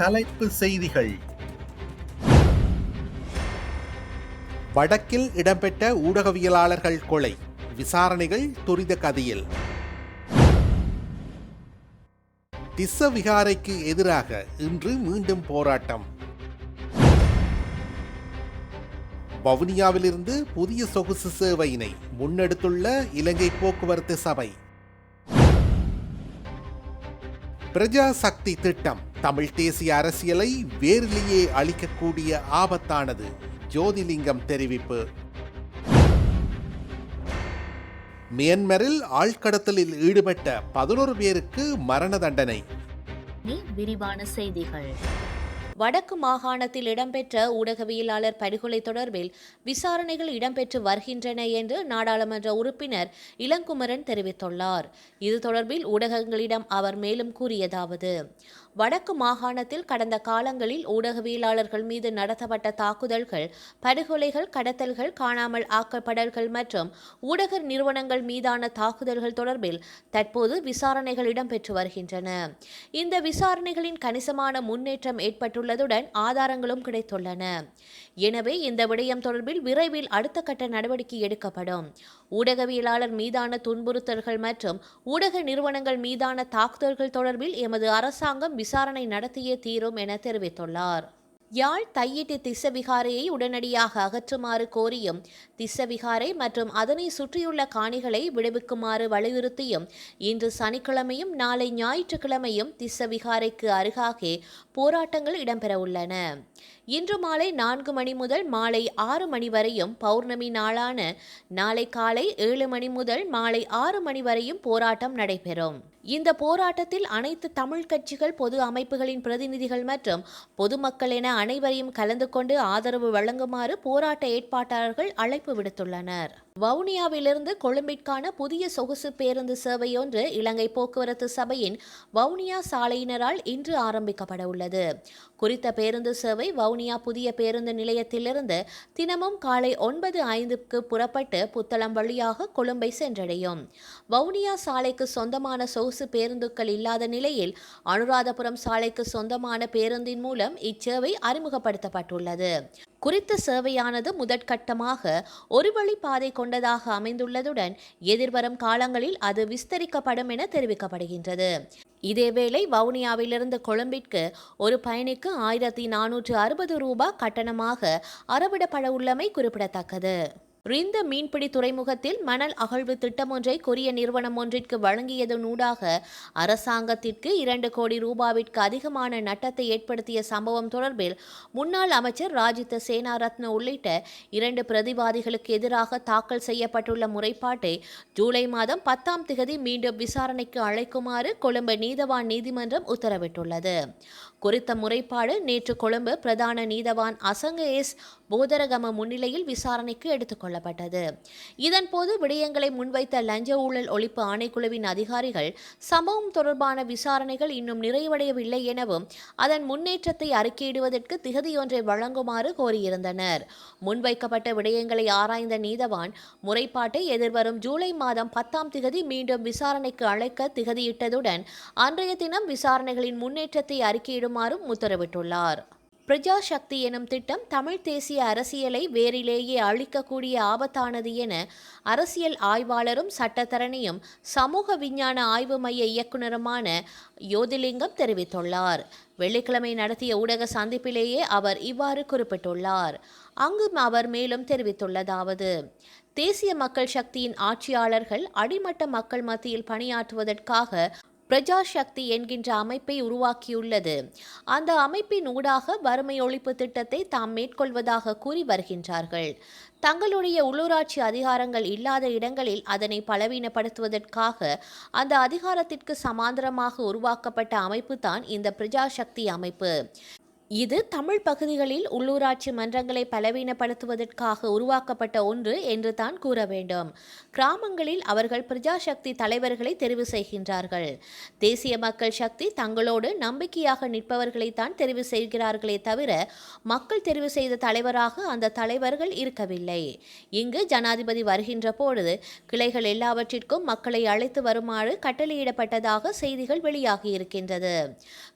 தலைப்பு செய்திகள். வடக்கில் இடம்பெற்ற ஊடகவியலாளர்கள் கொலை விசாரணைகள் துரித கதியில். திஸ்ஸ விகாரைக்கு எதிராக இன்று மீண்டும் போராட்டம். வவுனியாவிலிருந்து புதிய சொகுசு சேவையினை முன்னெடுத்துள்ள இலங்கை போக்குவரத்து சபை. பிரஜா சக்தி திட்டம். தமிழ் தேசிய அரசியலை வேரிலேயே அளிக்கக்கூடிய ஆபத்தானது. ஜோதிலிங்கம் தெரிவிப்பு. மியன்மரில் ஆழ்கடத்தலில் ஈடுபட்ட பதினோரு பேருக்கு மரண தண்டனை. விரிவான செய்திகள். வடக்கு மாகாணத்தில் இடம்பெற்ற ஊடகவியலாளர் படுகொலை தொடர்பில் விசாரணைகள் இடம்பெற்று வருகின்றன என்று நாடாளுமன்ற உறுப்பினர் இளங்குமரன் தெரிவித்துள்ளார். இது தொடர்பில் ஊடகங்களிடம் அவர் மேலும் கூறியதாவது வடக்கு மாகாணத்தில் கடந்த காலங்களில் ஊடகவியலாளர்கள் மீது நடத்தப்பட்ட தாக்குதல்கள் படுகொலைகள் கடத்தல்கள் காணாமல் ஆக்கப்படல்கள் மற்றும் ஊடக நிறுவனங்கள் மீதான தாக்குதல்கள் தொடர்பில் தற்போது விசாரணைகள் இடம்பெற்று வருகின்றன. இந்த விசாரணைகளின் கணிசமான முன்னேற்றம் ஏற்பட்டுள்ளதுடன் ஆதாரங்களும் கிடைத்துள்ளன. எனவே இந்த விடயம் தொடர்பில் விரைவில் அடுத்த கட்ட நடவடிக்கை எடுக்கப்படும். ஊடகவியலாளர் மீதான துன்புறுத்தல்கள் மற்றும் ஊடக நிறுவனங்கள் மீதான தாக்குதல்கள் தொடர்பில் எமது அரசாங்கம் விசாரணை நடத்தியே தீரும் என தெரிவித்துள்ளார். யாழ் தையிட்டு திசவிகாரையை உடனடியாக அகற்றுமாறு கோரியும் திசவிகாரை மற்றும் அதனை சுற்றியுள்ள காணிகளை விடுவிக்குமாறு வலியுறுத்தியும் இன்று சனிக்கிழமையும் நாளை ஞாயிற்றுக்கிழமையும் திசவிகாரைக்கு அருகாகே போராட்டங்கள் இடம்பெறவுள்ளன இன்று மாலை நான்கு மணி முதல் மாலை ஆறு மணி வரையும் பௌர்ணமி நாளான நாளை காலை ஏழு மணி முதல் மாலை ஆறு மணி வரையும் போராட்டம் நடைபெறும். இந்த போராட்டத்தில் அனைத்து தமிழ் கட்சிகள் பொது அமைப்புகளின் பிரதிநிதிகள் மற்றும் பொதுமக்கள் என அனைவரையும் கலந்து கொண்டு ஆதரவு வழங்குமாறு போராட்ட ஏற்பாட்டாளர்கள் அழைப்பு விடுத்துள்ளனர். வவுனியாவிலிருந்து கொழும்பிற்கான புதிய சொகுசு பேருந்து சேவையொன்று இலங்கை போக்குவரத்து சபையின் வவுனியா சாலையினரால் இன்று ஆரம்பிக்கப்பட உள்ளது குறித்த பேருந்து சேவை வவுனியா புதிய பேருந்து நிலையத்திலிருந்து தினமும் காலை ஒன்பது ஐந்துக்கு புறப்பட்டு புத்தளம் வழியாக கொழும்பை சென்றடையும். வவுனியா சாலைக்கு சொந்தமான சொகுசு பேருந்துகள் இல்லாத நிலையில் அனுராதபுரம் சாலைக்கு சொந்தமான பேருந்தின் மூலம் இச்சேவை அறிமுகப்படுத்தப்பட்டுள்ளது. குறித்த சேவையானது முதற்கட்டமாக ஒரு வழி பாதை கொண்டதாக அமைந்துள்ளதுடன் எதிர்வரும் காலங்களில் அது விஸ்தரிக்கப்படும் என தெரிவிக்கப்படுகின்றது. இதேவேளை வவுனியாவிலிருந்து கொழும்பிற்கு ஒரு பயணிக்கு ஆயிரத்தி நானூற்று அறுபது ரூபாய் கட்டணமாக அறவிடப்பட உள்ளமை குறிப்பிடத்தக்கது. ரிந்த மீன்பிடி துறைமுகத்தில் மணல் அகழ்வு திட்டம் ஒன்றை கொரிய நிறுவனம் ஒன்றிற்கு வழங்கியதனூடாக அரசாங்கத்திற்கு இரண்டு கோடி ரூபாவிற்கு அதிகமான நட்டத்தை ஏற்படுத்திய சம்பவம் தொடர்பில் முன்னாள் அமைச்சர் ராஜித சேனாரத்ன உள்ளிட்ட இரண்டு பிரதிவாதிகளுக்கு எதிராக தாக்கல் செய்யப்பட்டுள்ள முறைப்பாட்டை ஜூலை மாதம் பத்தாம் திகதி மீண்டும் விசாரணைக்கு அழைக்குமாறு கொழும்பு நீதவான் நீதிமன்றம் உத்தரவிட்டுள்ளது. குறித்த முறைப்பாடு நேற்று கொழும்பு பிரதான நீதவான் அசங்க எஸ் போதரகம முன்னிலையில் விசாரணைக்கு எடுத்துக் கொள்ளப்பட்டது. இதன்போது விடயங்களை முன்வைத்த லஞ்ச ஊழல் ஒழிப்பு ஆணைக்குழுவின் அதிகாரிகள் சம்பவம் தொடர்பான விசாரணைகள் இன்னும் நிறைவடையவில்லை எனவும் அதன் முன்னேற்றத்தை அறிக்கையிடுவதற்கு திகதியொன்றை வழங்குமாறு கோரியிருந்தனர். முன்வைக்கப்பட்ட விடயங்களை ஆராய்ந்த நீதவான் முறைப்பாட்டை எதிர்வரும் ஜூலை மாதம் பத்தாம் திகதி மீண்டும் விசாரணைக்கு அழைக்க திகதியிட்டதுடன் அன்றைய தினம் விசாரணைகளின் முன்னேற்றத்தை அறிக்கையிடும் வருமாறும் உத்தரவிட்டுள்ளார். பிரஜா சக்தி எனும் திட்டம் தமிழ் தேசிய அரசியலை வேரிலேயே அழிக்கக்கூடிய ஆபத்தானது என அரசியல் ஆய்வாளரும் சட்டத்தரணியும் சமூக விஞ்ஞான ஆய்வு மைய இயக்குனருமான யோதிலிங்கம் தெரிவித்துள்ளார். வெள்ளிக்கிழமை நடத்திய ஊடக சந்திப்பிலேயே அவர் இவ்வாறு குறிப்பிட்டுள்ளார். அங்கும் அவர் மேலும் தெரிவித்துள்ளதாவது தேசிய மக்கள் சக்தியின் ஆட்சியாளர்கள் அடிமட்ட மக்கள் மத்தியில் பணியாற்றுவதற்காக பிரஜா சக்தி என்கின்ற அமைப்பை உருவாக்கியுள்ளது. அந்த அமைப்பின் ஊடாக வறுமை ஒழிப்பு திட்டத்தை தாம் மேற்கொள்வதாக கூறி வருகின்றார்கள். தங்களுடைய உள்ளூராட்சி அதிகாரங்கள் இல்லாத இடங்களில் அதனை பலவீனப்படுத்துவதற்காக அந்த அதிகாரத்திற்கு சமாந்தரமாக உருவாக்கப்பட்ட அமைப்பு தான் இந்த பிரஜா சக்தி அமைப்பு. இது தமிழ் பகுதிகளில் உள்ளூராட்சி மன்றங்களை பலவீனப்படுத்துவதற்காக உருவாக்கப்பட்ட ஒன்று என்று தான் கூற வேண்டும். கிராமங்களில் அவர்கள் பிரஜாசக்தி தலைவர்களை தெரிவு செய்கின்றார்கள். தேசிய மக்கள் சக்தி தங்களோடு நம்பிக்கையாக நிற்பவர்களை தான் தெரிவு செய்கிறார்களே தவிர மக்கள் தெரிவு செய்த தலைவராக அந்த தலைவர்கள் இருக்கவில்லை. இங்கு ஜனாதிபதி வருகின்ற பொழுது கிளைகள் எல்லாவற்றிற்கும் மக்களை அழைத்து வருமாறு கட்டளையிடப்பட்டதாக செய்திகள் வெளியாகியிருக்கின்றது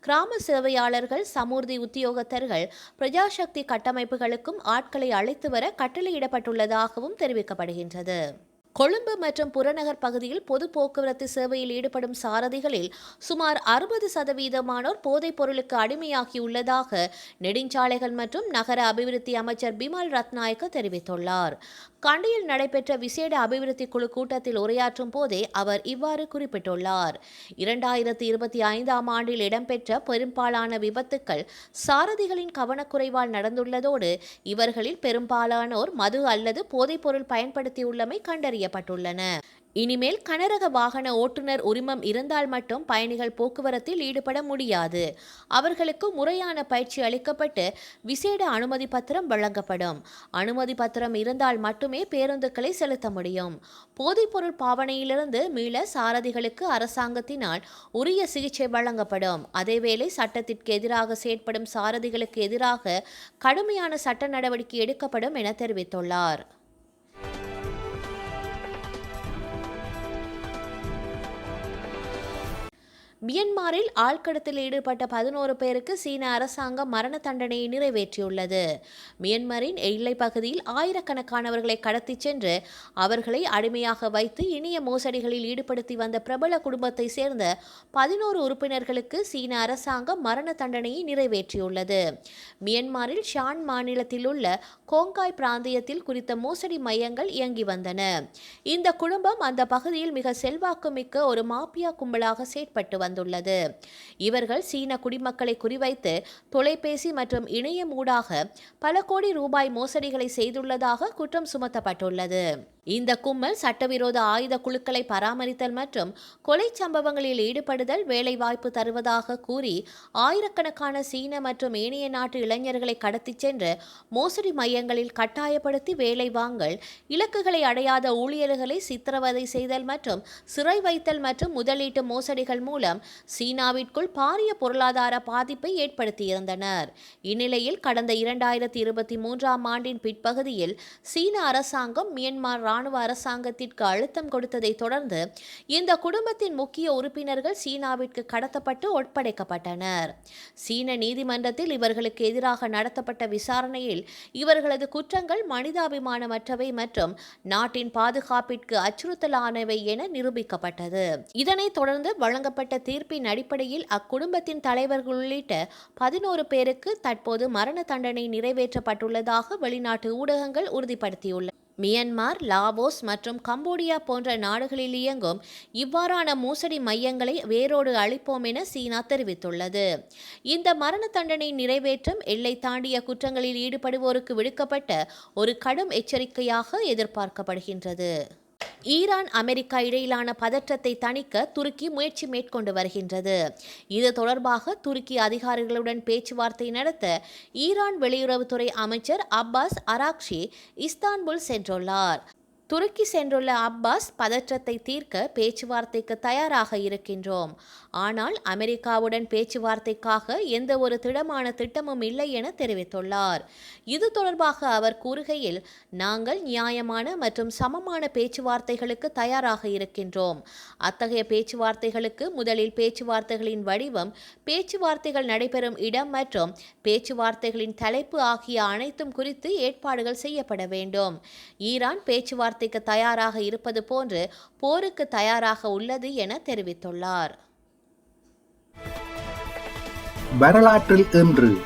கிராம சேவையாளர்கள் சமூர்த்தி உத்தியோகத்தர்கள் பிரஜாசக்தி கட்டமைப்புகளுக்கும் ஆட்களை அழைத்து வர கட்டளையிடப்பட்டுள்ளதாகவும் தெரிவிக்கப்படுகின்றது. கொழும்பு மற்றும் புறநகர் பகுதியில் பொது போக்குவரத்து சேவையில் ஈடுபடும் சாரதிகளில் சுமார் அறுபது சதவீதமானோர் போதைப் பொருளுக்கு அடிமையாகியுள்ளதாக நெடுஞ்சாலைகள் மற்றும் நகர அபிவிருத்தி அமைச்சர் பிமல் ரத்நாயக்க தெரிவித்துள்ளார். கண்டியில் நடைபெற்ற விசேட அபிவிருத்தி குழு கூட்டத்தில் உரையாற்றும் போதே அவர் இவ்வாறு குறிப்பிட்டுள்ளார். இரண்டாயிரத்தி இருபத்தி ஐந்தாம் ஆண்டில் இடம்பெற்ற பெரும்பாலான விபத்துக்கள் சாரதிகளின் கவனக்குறைவால் நடந்துள்ளதோடு இவர்களில் பெரும்பாலானோர் மது அல்லது போதைப்பொருள் பயன்படுத்தியுள்ளமை கண்டறியப்பட்டுள்ளன. இனிமேல் கனரக வாகன ஓட்டுநர் உரிமம் இருந்தால் மட்டும் பயணிகள் போக்குவரத்தில் ஈடுபட முடியாது. அவர்களுக்கு முறையான பயிற்சி அளிக்கப்பட்டு விசேட அனுமதி பத்திரம் வழங்கப்படும். அனுமதி பத்திரம் இருந்தால் மட்டுமே பேருந்துகளை செலுத்த முடியும். போதைப்பொருள் பாவனையிலிருந்து மீள சாரதிகளுக்கு அரசாங்கத்தினால் உரிய சிகிச்சை வழங்கப்படும். அதேவேளை சட்டத்திற்கு எதிராக செயற்படும் சாரதிகளுக்கு எதிராக கடுமையான சட்ட நடவடிக்கை எடுக்கப்படும் என தெரிவித்துள்ளார். மியன்மாரில் ஆழ்கடத்தில் ஈடுபட்ட பதினோரு பேருக்கு சீன அரசாங்கம் மரண தண்டனையை நிறைவேற்றியுள்ளது. மியன்மாரின் எல்லை பகுதியில் ஆயிரக்கணக்கானவர்களை கடத்திச் சென்று அவர்களை அடிமையாக வைத்து இனிய மோசடிகளில் ஈடுபடுத்தி வந்த பிரபல குடும்பத்தை சேர்ந்த பதினோரு உறுப்பினர்களுக்கு சீன அரசாங்கம் மரண தண்டனையை நிறைவேற்றியுள்ளது. மியன்மாரில் ஷான் மாநிலத்தில் உள்ள கோங்காய் பிராந்தியத்தில் குறித்த மோசடி மையங்கள் இயங்கி வந்தன. இந்த குடும்பம் அந்த பகுதியில் மிக செல்வாக்குமிக்க ஒரு மாபியா கும்பலாக செயற்பட்டு வந்துள்ளது இவர்கள் சீன குடிமக்களை குறிவைத்து தொலைபேசி மற்றும் இணையம் ஊடாக பல கோடி ரூபாய் மோசடிகளை செய்துள்ளதாக குற்றம் சுமத்தப்பட்டுள்ளது. இந்த கும்பல் சட்டவிரோத ஆயுத குழுக்களை பராமரித்தல் மற்றும் கொலை சம்பவங்களில் ஈடுபடுதல் வேலைவாய்ப்பு தருவதாக கூறி ஆயிரக்கணக்கான சீன மற்றும் ஏனைய நாட்டு இளைஞர்களை கடத்திச் சென்று மோசடி மையங்களில் கட்டாயப்படுத்தி வேலை வாங்கல் இலக்குகளை அடையாத ஊழியர்களை சித்திரவதை செய்தல் மற்றும் சிறை வைத்தல் மற்றும் முதலீட்டு மோசடிகள் மூலம் சீனாவிற்குள் பாரிய பொருளாதார பாதிப்பை ஏற்படுத்தியிருந்தனர். இந்நிலையில் கடந்த இரண்டாயிரத்தி இருபத்தி மூன்றாம் ஆண்டின் பிற்பகுதியில் சீன அரசாங்கம் மியன்மார் இராணுவ அரசாங்கத்திற்கு அழுத்தம் கொடுத்ததை தொடர்ந்து இந்த குடும்பத்தின் முக்கிய உறுப்பினர்கள் சீனாவிற்கு கடத்தப்பட்டு ஒப்படைக்கப்பட்டனர். சீன நீதிமன்றத்தில் இவர்களுக்கு எதிராக நடத்தப்பட்ட விசாரணையில் இவர்களது குற்றங்கள் மனிதாபிமானமற்றவை மற்றும் நாட்டின் பாதுகாப்பிற்கு அச்சுறுத்தலானவை என நிரூபிக்கப்பட்டது. இதனைத் தொடர்ந்து வழங்கப்பட்ட தீர்ப்பின் அடிப்படையில் அக்குடும்பத்தின் தலைவர்கள் உள்ளிட்ட பதினோரு பேருக்கு தற்போது மரண தண்டனை நிறைவேற்றப்பட்டுள்ளதாக வெளிநாட்டு ஊடகங்கள் உறுதிப்படுத்தியுள்ளன. மியன்மார் லாவோஸ் மற்றும் கம்போடியா போன்ற நாடுகளில் இயங்கும் இவ்வாறான மோசடி மையங்களை வேரோடு அளிப்போம் என சீனா தெரிவித்துள்ளது. இந்த மரண தண்டனை நிறைவேற்றம் எல்லை தாண்டிய குற்றங்களில் ஈடுபடுவோருக்கு விடுக்கப்பட்ட ஒரு கடும் எச்சரிக்கையாக எதிர்பார்க்கப்படுகின்றது. ஈரான் அமெரிக்கா இடையிலான பதற்றத்தை தணிக்க துருக்கி முயற்சி மேற்கொண்டு வருகின்றது. இது தொடர்பாக துருக்கி அதிகாரிகளுடன் பேச்சுவார்த்தை நடத்த ஈரான் வெளியுறவுத்துறை அமைச்சர் அப்பாஸ் அராக்ஷி இஸ்தான்புல் சென்றுள்ளார். துருக்கி சென்றுள்ள அப்பாஸ் பதற்றத்தை தீர்க்க பேச்சுவார்த்தைக்கு தயாராக இருக்கின்றோம். ஆனால் அமெரிக்காவுடன் பேச்சுவார்த்தைக்காக எந்த ஒரு திடமான திட்டமும் இல்லை என தெரிவித்துள்ளார். இது தொடர்பாக அவர் கூறுகையில் நாங்கள் நியாயமான மற்றும் சமமான பேச்சுவார்த்தைகளுக்கு தயாராக இருக்கின்றோம். அத்தகைய பேச்சுவார்த்தைகளுக்கு முதலில் பேச்சுவார்த்தைகளின் வடிவம் பேச்சுவார்த்தைகள் நடைபெறும் இடம் மற்றும் பேச்சுவார்த்தைகளின் தலைப்பு ஆகிய அனைத்தும் குறித்து ஏற்பாடுகள் செய்யப்பட வேண்டும். ஈரான் பேச்சுவார்த்தை பேச்சுவார்த்தைக்கு தயாராக இருப்பது போன்று போருக்கு தயாராக உள்ளது என தெரிவித்துள்ளார். வரலாற்றில் இன்று.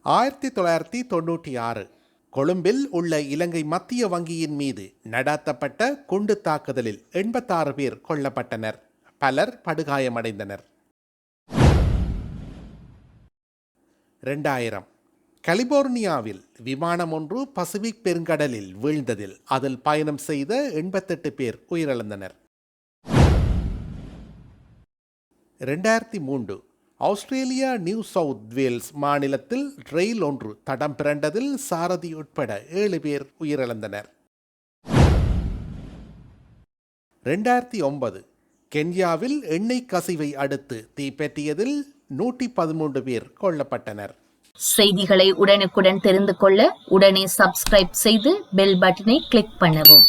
ஆயிரத்தி தொள்ளாயிரத்தி தொண்ணூற்றி ஆறு கொழும்பில் உள்ள இலங்கை மத்திய வங்கியின் மீது நடாத்தப்பட்ட குண்டு தாக்குதலில் எண்பத்தாறு பேர் கொல்லப்பட்டனர். பலர் படுகாயமடைந்தனர். ரெண்டாயிரம். கலிபோர்னியாவில் விமானம் ஒன்று பசிபிக் பெருங்கடலில் வீழ்ந்ததில் அதில் பயணம் செய்த எண்பத்தெட்டு பேர் உயிரிழந்தனர். ரெண்டாயிரத்தி மூன்று ஆஸ்திரேலியா நியூ சவுத் வேல்ஸ் மாநிலத்தில் ரயில் ஒன்று தடம் பிறண்டதில் சாரதி உட்பட ஏழு பேர் உயிரிழந்தனர். ரெண்டாயிரத்தி ஒன்பது கென்யாவில் எண்ணெய் கசிவை அடுத்து தீப்பற்றியதில் நூற்றி பதிமூன்று பேர் கொல்லப்பட்டனர். செய்திகளை உடனுக்குடன் தெரிந்து கொள்ள உடனே சப்ஸ்கிரைப் செய்து பெல் பட்டனை கிளிக் பண்ணவும்.